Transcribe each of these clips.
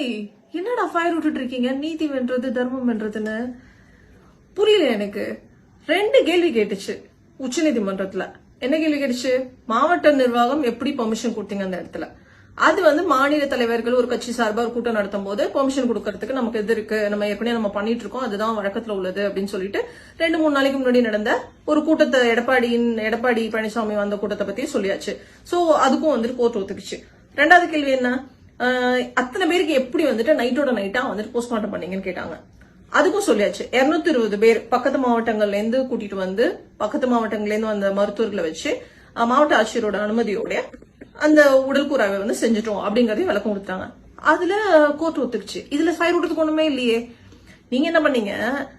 ஏய் என்னடா ஃபயர் விட்டுட்டு இருக்கீங்க நீதி வென்றது தர்மம் வென்றதுன்னு? புரியல எனக்கு. ரெண்டு கேள்வி கேட்டுச்சு உச்சநீதிமன்றத்துல. என்ன கேள்வி கேட்டுச்சு? மாவட்ட நிர்வாகம் எப்படி பெர்மிஷன் கொடுத்தீங்க அந்த இடத்துல? அது வந்து மாநில தலைவர்கள் ஒரு கட்சி சார்பாக ஒரு கூட்டம் நடத்தும் போது பெர்மிஷன் கொடுக்கறதுக்கு நமக்கு எது இருக்கு? நம்ம ஏற்கனவே நம்ம பண்ணிட்டு இருக்கோம் அதுதான் வழக்கத்துல உள்ளது அப்படின்னு சொல்லிட்டு ரெண்டு மூணு நாளைக்கு முன்னாடி நடந்த ஒரு கூட்டத்தை எடப்பாடியின் எடப்பாடி பழனிசாமி வந்த கூட்டத்தை பத்தி சொல்லியாச்சு. சோ அதுக்கும் வந்துட்டு கோர்ட் ஒத்துக்குச்சு. ரெண்டாவது கேள்வி என்ன? அத்தனை பேருக்கு எப்படி வந்துட்டு நைட்டோட நைட்டா வந்துட்டு போஸ்ட்மார்ட்டம் பண்ணீங்கன்னு கேட்டாங்க. அதுக்கும் சொல்லியாச்சு. 220 இருபது பேர் பக்கத்து மாவட்டங்கள்ல இருந்து கூட்டிட்டு வந்து பக்கத்து மாவட்டங்கள்ல இருந்து வந்த மருத்துவர்களை வச்சு மாவட்ட ஆட்சியரோட அனுமதியோட அந்த உடல் கூறாவை வந்து செஞ்சுட்டோம் அப்படிங்கறதையும் விளக்கம் கொடுத்தாங்க. அதுல கோர்ட் ஒத்துக்குச்சு. இதுல ஃபயர் விடுறதுக்கு ஒண்ணுமே இல்லையே. நீங்க என்ன பண்ணீங்க?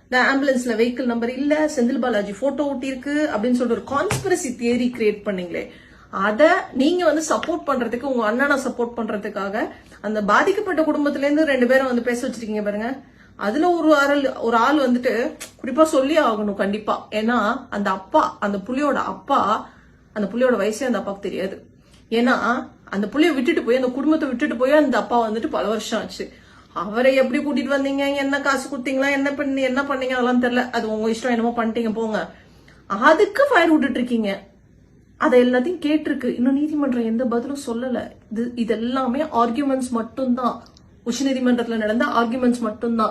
இந்த ஆம்புலன்ஸ்ல வெஹிக்கிள் நம்பர் இல்ல செந்தில் பாலாஜி போட்டோ ஒட்டியிருக்கு அப்படின்னு சொல்லிட்டு ஒரு கான்ஸ்பிரசி தியரி கிரியேட் பண்ணீங்களே. அதை நீங்க வந்து சப்போர்ட் பண்றதுக்கு உங்க அண்ணனை சப்போர்ட் பண்றதுக்காக அந்த பாதிக்கப்பட்ட குடும்பத்துல இருந்து ரெண்டு பேரும் வந்து பேச வச்சிருக்கீங்க பாருங்க. அதுல ஒரு ஆள் ஒரு ஆள் வந்துட்டு குறிப்பா சொல்லி ஆகணும் கண்டிப்பா. ஏன்னா அந்த அப்பா அந்த புள்ளியோட அப்பா அந்த புள்ளியோட வயசே அந்த அப்பாவுக்கு தெரியாது. ஏன்னா அந்த புள்ளிய விட்டுட்டு போய் அந்த குடும்பத்தை விட்டுட்டு போய் அந்த அப்பா வந்துட்டு பல வருஷம் ஆச்சு. அவரை எப்படி கூட்டிட்டு வந்தீங்க? என்ன காசு கொடுத்தீங்களா? என்ன பண்ணி என்ன பண்ணீங்க? அதெல்லாம் தெரியல. அது உங்க இஷ்டம் என்னமோ பண்ணிட்டீங்க போங்க. அதுக்கு ஃபயர் விட்டுட்டு இருக்கீங்க. அதை எல்லாத்தையும் கேட்டிருக்கு. இன்னும் நீதிமன்றம் எந்த பதிலும் சொல்லல. இது இது எல்லாமே ஆர்கியூமெண்ட்ஸ் மட்டும்தான். உச்சநீதிமன்றத்தில் நடந்த ஆர்கியூமெண்ட்ஸ் மட்டும்தான்.